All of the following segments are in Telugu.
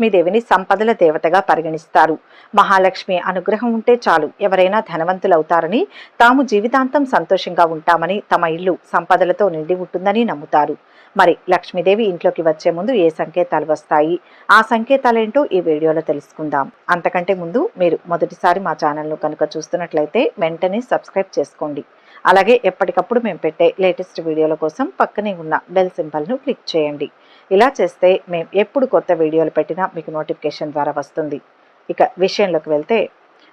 లక్ష్మీదేవిని సంపదల దేవతగా పరిగణిస్తారు. మహాలక్ష్మి అనుగ్రహం ఉంటే చాలు. ఎవరైనా ధనవంతులవుతారని తాము జీవితాంతం సంతోషంగా ఉంటామని తమ ఇల్లు సంపదలతో నిండి ఉంటుందని నమ్ముతారు. మరి లక్ష్మీదేవి ఇంట్లోకి వచ్చే ముందు ఏ సంకేతాలు వస్తాయి? ఆ సంకేతాలేంటో ఈ వీడియోలో తెలుసుకుందాం. అంతకంటే ముందు మీరు మొదటిసారి మా ఛానల్ను కనుక చూస్తున్నట్లయితే వెంటనే సబ్స్క్రైబ్ చేసుకోండి. అలాగే ఎప్పటికప్పుడు మేము పెట్టే లేటెస్ట్ వీడియోల కోసం పక్కనే ఉన్న బెల్ సింబల్ను క్లిక్ చేయండి. ఇలా చేస్తే మేము ఎప్పుడు కొత్త వీడియోలు పెట్టినా మీకు నోటిఫికేషన్ ద్వారా వస్తుంది. ఇక విషయంలోకి వెళ్తే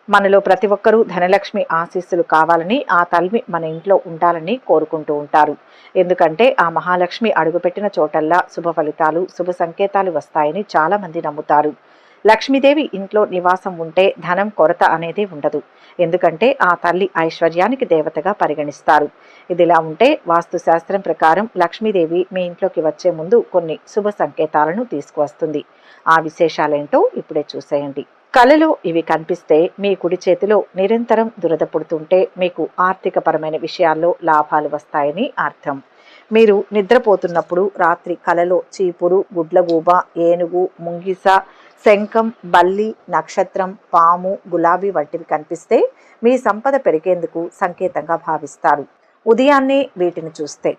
మనలో ప్రతి ఒక్కరూ ధనలక్ష్మి ఆశీస్సులు కావాలని ఆ తల్మి మన ఇంట్లో ఉండాలని కోరుకుంటూ ఉంటారు. ఎందుకంటే ఆ మహాలక్ష్మి అడుగుపెట్టిన చోటల్లా శుభ ఫలితాలు శుభ సంకేతాలు వస్తాయని చాలామంది నమ్ముతారు. లక్ష్మీదేవి ఇంట్లో నివాసం ఉంటే ధనం కొరత అనేది ఉండదు. ఎందుకంటే ఆ తల్లి ఐశ్వర్యానికి దేవతగా పరిగణిస్తారు. ఇదిలా ఉంటే వాస్తుశాస్త్రం ప్రకారం లక్ష్మీదేవి మీ ఇంట్లోకి వచ్చే ముందు కొన్ని శుభ సంకేతాలను తీసుకువస్తుంది. ఆ విశేషాలేంటో ఇప్పుడే చూసేయండి. కళలో ఇవి కనిపిస్తే మీ కుడి చేతిలో నిరంతరం దురద పుడుతుంటే మీకు ఆర్థికపరమైన విషయాల్లో లాభాలు వస్తాయని అర్థం. మీరు నిద్రపోతున్నప్పుడు రాత్రి కలలో చీపురు గుడ్లగూబ ఏనుగు ముంగిస శంఖం బల్లి నక్షత్రం పాము గులాబీ వంటివి కనిపిస్తే మీ సంపద పెరిగేందుకు సంకేతంగా భావిస్తారు. ఉదయాన్నే వీటిని చూస్తే.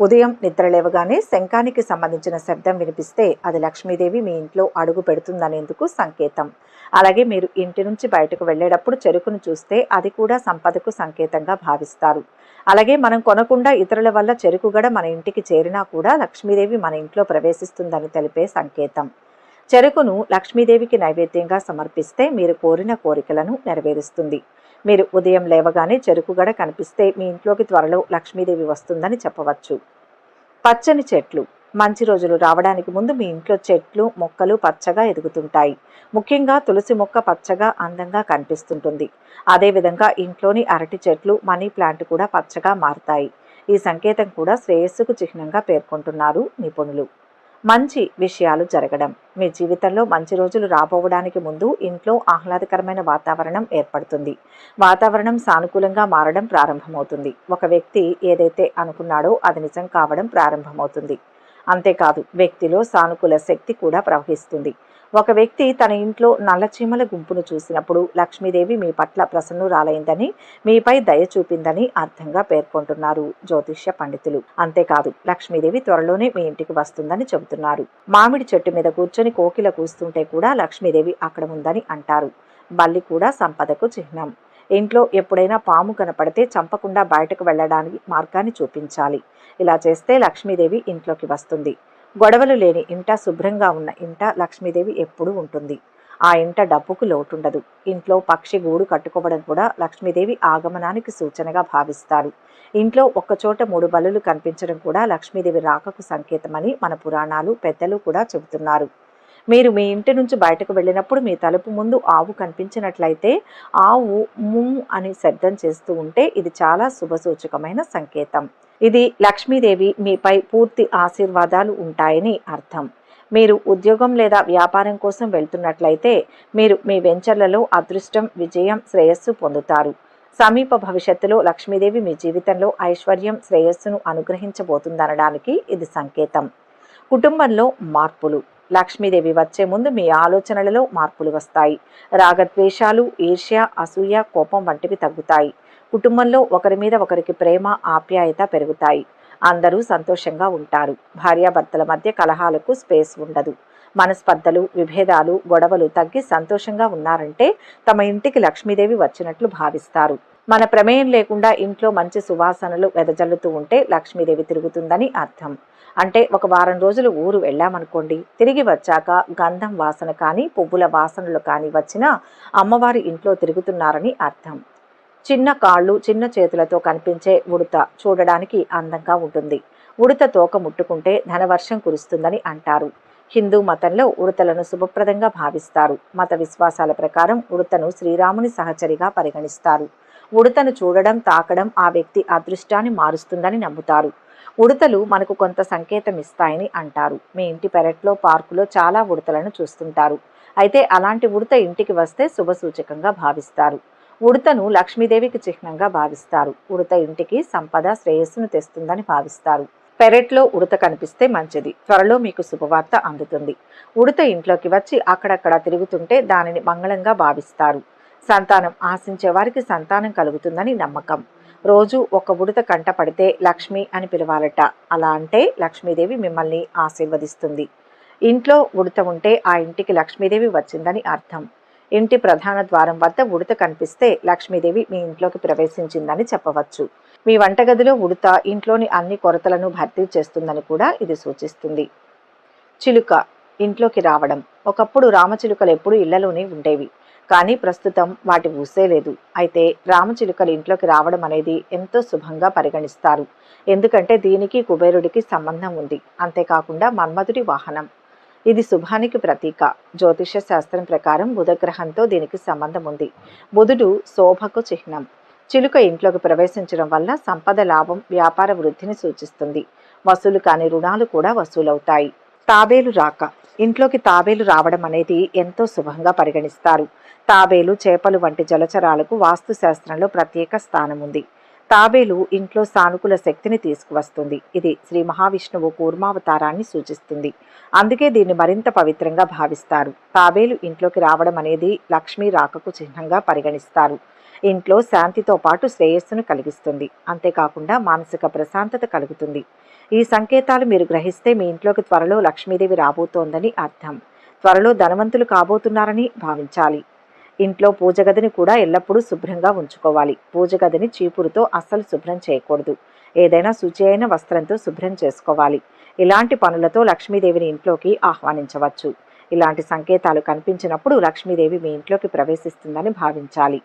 ఉదయం నిద్ర లేవగానే శంఖానికి సంబంధించిన శబ్దం వినిపిస్తే అది లక్ష్మీదేవి మీ ఇంట్లో అడుగు పెడుతుందనేందుకు సంకేతం. అలాగే మీరు ఇంటి నుంచి బయటకు వెళ్ళేటప్పుడు చెరుకును చూస్తే అది కూడా సంపదకు సంకేతంగా భావిస్తారు. అలాగే మనం కొనకుండా ఇతరుల వల్ల చెరుకు గడ మన ఇంటికి చేరినా కూడా లక్ష్మీదేవి మన ఇంట్లో ప్రవేశిస్తుందని తెలిపే సంకేతం. చెరుకును లక్ష్మీదేవికి నైవేద్యంగా సమర్పిస్తే మీరు కోరిన కోరికలను నెరవేరుస్తుంది. మీరు ఉదయం లేవగానే చెరుకు గడ కనిపిస్తే మీ ఇంట్లోకి త్వరలో లక్ష్మీదేవి వస్తుందని చెప్పవచ్చు. పచ్చని చెట్లు. మంచి రోజులు రావడానికి ముందు మీ ఇంట్లో చెట్లు మొక్కలు పచ్చగా ఎదుగుతుంటాయి. ముఖ్యంగా తులసి మొక్క పచ్చగా అందంగా కనిపిస్తుంటుంది. అదేవిధంగా ఇంట్లోని అరటి చెట్లు మనీ ప్లాంట్ కూడా పచ్చగా మారుతాయి. ఈ సంకేతం కూడా శ్రేయస్సుకు చిహ్నంగా పేర్కొంటున్నారు నిపుణులు. మంచి విషయాలు జరగడం. మీ జీవితంలో మంచి రోజులు రాబోవడానికి ముందు ఇంట్లో ఆహ్లాదకరమైన వాతావరణం ఏర్పడుతుంది. వాతావరణం సానుకూలంగా మారడం ప్రారంభమవుతుంది. ఒక వ్యక్తి ఏదైతే అనుకున్నాడో అది నిజం కావడం ప్రారంభమవుతుంది. అంతేకాదు వ్యక్తిలో సానుకూల శక్తి కూడా ప్రవహిస్తుంది. ఒక వ్యక్తి తన ఇంట్లో నల్లచీమల గుంపును చూసినప్పుడు లక్ష్మీదేవి మీ పట్ల ప్రసన్నురాలైందని మీపై దయ చూపిందని అర్థంగా పేర్కొంటున్నారు జ్యోతిష్య పండితులు. అంతేకాదు లక్ష్మీదేవి త్వరలోనే మీ ఇంటికి వస్తుందని చెబుతున్నారు. మామిడి చెట్టు మీద కూర్చొని కోకిల కూస్తుంటే కూడా లక్ష్మీదేవి అక్కడ ఉందని అంటారు. బల్లి కూడా సంపదకు చిహ్నం. ఇంట్లో ఎప్పుడైనా పాము కనపడితే చంపకుండా బయటకు వెళ్ళడానికి మార్గాన్ని చూపించాలి. ఇలా చేస్తే లక్ష్మీదేవి ఇంట్లోకి వస్తుంది. గొడవలు లేని ఇంట శుభ్రంగా ఉన్న ఇంట లక్ష్మీదేవి ఎప్పుడూ ఉంటుంది. ఆ ఇంట డబ్బుకు లోటుండదు. ఇంట్లో పక్షి గూడు కట్టుకోవడం కూడా లక్ష్మీదేవి ఆగమనానికి సూచనగా భావిస్తారు. ఇంట్లో ఒక్కచోట మూడు బలులు కనిపించడం కూడా లక్ష్మీదేవి రాకకు సంకేతమని మన పురాణాలు పెద్దలు కూడా చెబుతున్నారు. మీరు మీ ఇంటి నుంచి బయటకు వెళ్ళినప్పుడు మీ తలుపు ముందు ఆవు కనిపించినట్లయితే ఆవు ము అని శబ్దం చేస్తూ ఉంటే ఇది చాలా శుభసూచకమైన సంకేతం. ఇది లక్ష్మీదేవి మీపై పూర్తి ఆశీర్వాదాలు ఉంటాయని అర్థం. మీరు ఉద్యోగం లేదా వ్యాపారం కోసం వెళ్తున్నట్లయితే మీరు మీ వెంచర్లలో అదృష్టం విజయం శ్రేయస్సు పొందుతారు. సమీప భవిష్యత్తులో లక్ష్మీదేవి మీ జీవితంలో ఐశ్వర్యం శ్రేయస్సును అనుగ్రహించబోతుందనడానికి ఇది సంకేతం. కుటుంబంలో మార్పులు. లక్ష్మీదేవి వచ్చే ముందు మీ ఆలోచనలలో మార్పులు వస్తాయి. రాగద్వేషాలు ఈర్ష్య అసూయ కోపం వంటివి తగ్గుతాయి. కుటుంబంలో ఒకరి మీద ఒకరికి ప్రేమ ఆప్యాయత పెరుగుతాయి. అందరూ సంతోషంగా ఉంటారు. భార్యాభర్తల మధ్య కలహాలకు స్పేస్ ఉండదు. మనస్పర్ధలు విభేదాలు గొడవలు తగ్గి సంతోషంగా ఉన్నారంటే తమ ఇంటికి లక్ష్మీదేవి వచ్చినట్లు భావిస్తారు. మన ప్రమేయం లేకుండా ఇంట్లో మంచి సువాసనలు వెదజల్లుతూ ఉంటే లక్ష్మీదేవి తిరుగుతుందని అర్థం. అంటే ఒక వారం రోజులు ఊరు వెళ్ళామనుకోండి. తిరిగి వచ్చాక గంధం వాసన కానీ పువ్వుల వాసనలు కానీ వచ్చినా అమ్మవారి ఇంట్లో తిరుగుతున్నారని అర్థం. చిన్న కాళ్ళు చిన్న చేతులతో కనిపించే ఉడత చూడడానికి అందంగా ఉంటుంది. ఉడత తోక ముట్టుకుంటే ధనవర్షం కురుస్తుందని అంటారు. హిందూ మతంలో ఉడతలను శుభప్రదంగా భావిస్తారు. మత విశ్వాసాల ప్రకారం ఉడతను శ్రీరాముని సహచరిగా పరిగణిస్తారు. ఉడతను చూడడం తాకడం ఆ వ్యక్తి అదృష్టాన్ని మారుస్తుందని నమ్ముతారు. ఉడతలు మనకు కొంత సంకేతం ఇస్తాయని అంటారు. మీ ఇంటి పెరట్లో పార్కులో చాలా ఉడతలను చూస్తుంటారు. అయితే అలాంటి ఉడత ఇంటికి వస్తే శుభసూచకంగా భావిస్తారు. ఉడతను లక్ష్మీదేవికి చిహ్నంగా భావిస్తారు. ఉడత ఇంటికి సంపద శ్రేయస్సును తెస్తుందని భావిస్తారు. పెరట్లో ఉడత కనిపిస్తే మంచిది. త్వరలో మీకు శుభవార్త అందుతుంది. ఉడత ఇంట్లోకి వచ్చి అక్కడక్కడ తిరుగుతుంటే దానిని మంగళంగా భావిస్తారు. సంతానం ఆశించే వారికి సంతానం కలుగుతుందని నమ్మకం. రోజు ఒక ఉడత కంట పడితే లక్ష్మి అని పిలవాలట. అలా అంటే లక్ష్మీదేవి మిమ్మల్ని ఆశీర్వదిస్తుంది. ఇంట్లో ఉడత ఉంటే ఆ ఇంటికి లక్ష్మీదేవి వచ్చిందని అర్థం. ఇంటి ప్రధాన ద్వారం వద్ద ఉడత కనిపిస్తే లక్ష్మీదేవి మీ ఇంట్లోకి ప్రవేశించిందని చెప్పవచ్చు. మీ వంటగదిలో ఉడత ఇంట్లోని అన్ని కొరతలను భర్తీ చేస్తుందని కూడా ఇది సూచిస్తుంది. చిలుక ఇంట్లోకి రావడం. ఒకప్పుడు రామచిలుకలు ఎప్పుడు ఇళ్ళలోనే ఉండేవి. కానీ ప్రస్తుతం వాటి ఊసే లేదు. అయితే రామచిలుకలు ఇంట్లోకి రావడం అనేది ఎంతో శుభంగా పరిగణిస్తారు. ఎందుకంటే దీనికి కుబేరుడికి సంబంధం ఉంది. అంతేకాకుండా మన్మధుడి వాహనం. ఇది శుభానికి ప్రతీక. జ్యోతిష శాస్త్రం ప్రకారం బుధగ్రహంతో దీనికి సంబంధం ఉంది బుధుడు శోభకు చిహ్నం. చిలుక ఇంట్లోకి ప్రవేశించడం వల్ల సంపద లాభం వ్యాపార వృద్ధిని సూచిస్తుంది. వసూలు కాని రుణాలు కూడా వసూలవుతాయి. తాబేలు రాక. ఇంట్లోకి తాబేలు రావడం అనేది ఎంతో శుభంగా పరిగణిస్తారు. తాబేలు చేపలు వంటి జలచరాలకు వాస్తు శాస్త్రంలో ప్రత్యేక స్థానం ఉంది తాబేలు ఇంట్లో సానుకూల శక్తిని తీసుకువస్తుంది. ఇది శ్రీ మహావిష్ణువు కూర్మావతారాన్ని సూచిస్తుంది. అందుకే దీన్ని మరింత పవిత్రంగా భావిస్తారు. తాబేలు ఇంట్లోకి రావడం అనేది లక్ష్మీ రాకకు చిహ్నంగా పరిగణిస్తారు. ఇంట్లో శాంతితో పాటు శ్రేయస్సును కలిగిస్తుంది. అంతేకాకుండా మానసిక ప్రశాంతత కలుగుతుంది. ఈ సంకేతాలు మీరు గ్రహిస్తే మీ ఇంట్లోకి త్వరలో లక్ష్మీదేవి రాబోతోందని అర్థం. త్వరలో ధనవంతులు కాబోతున్నారని భావించాలి. ఇంట్లో పూజ గదిని కూడా ఎల్లప్పుడూ శుభ్రంగా ఉంచుకోవాలి. పూజ గదిని చీపురుతో అస్సలు శుభ్రం చేయకూడదు. ఏదైనా శుచి అయిన వస్త్రంతో శుభ్రం చేసుకోవాలి. ఇలాంటి పనులతో లక్ష్మీదేవిని ఇంట్లోకి ఆహ్వానించవచ్చు. ఇలాంటి సంకేతాలు కనిపించినప్పుడు లక్ష్మీదేవి మీ ఇంట్లోకి ప్రవేశిస్తుందని భావించాలి.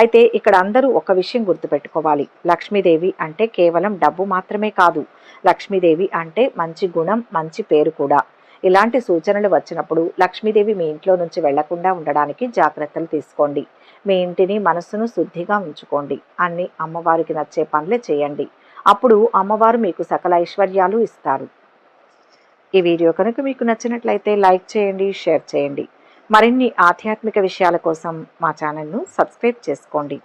అయితే ఇక్కడ అందరూ ఒక విషయం గుర్తుపెట్టుకోవాలి. లక్ష్మీదేవి అంటే కేవలం డబ్బు మాత్రమే కాదు. లక్ష్మీదేవి అంటే మంచి గుణం మంచి పేరు కూడా. ఇలాంటి సూచనలు వచ్చినప్పుడు లక్ష్మీదేవి మీ ఇంట్లో నుంచి వెళ్ళకుండా ఉండడానికి జాగ్రత్తలు తీసుకోండి. మీ ఇంటిని మనస్సును శుద్ధిగా ఉంచుకోండి. అన్ని అమ్మవారికి నచ్చే పనులే చేయండి. అప్పుడు అమ్మవారు మీకు సకల ఐశ్వర్యాలు ఇస్తారు. ఈ వీడియో కనుక మీకు నచ్చినట్లయితే లైక్ చేయండి షేర్ చేయండి. మరిన్ని ఆధ్యాత్మిక విషయాల కోసం మా ఛానల్ను సబ్స్క్రైబ్ చేసుకోండి.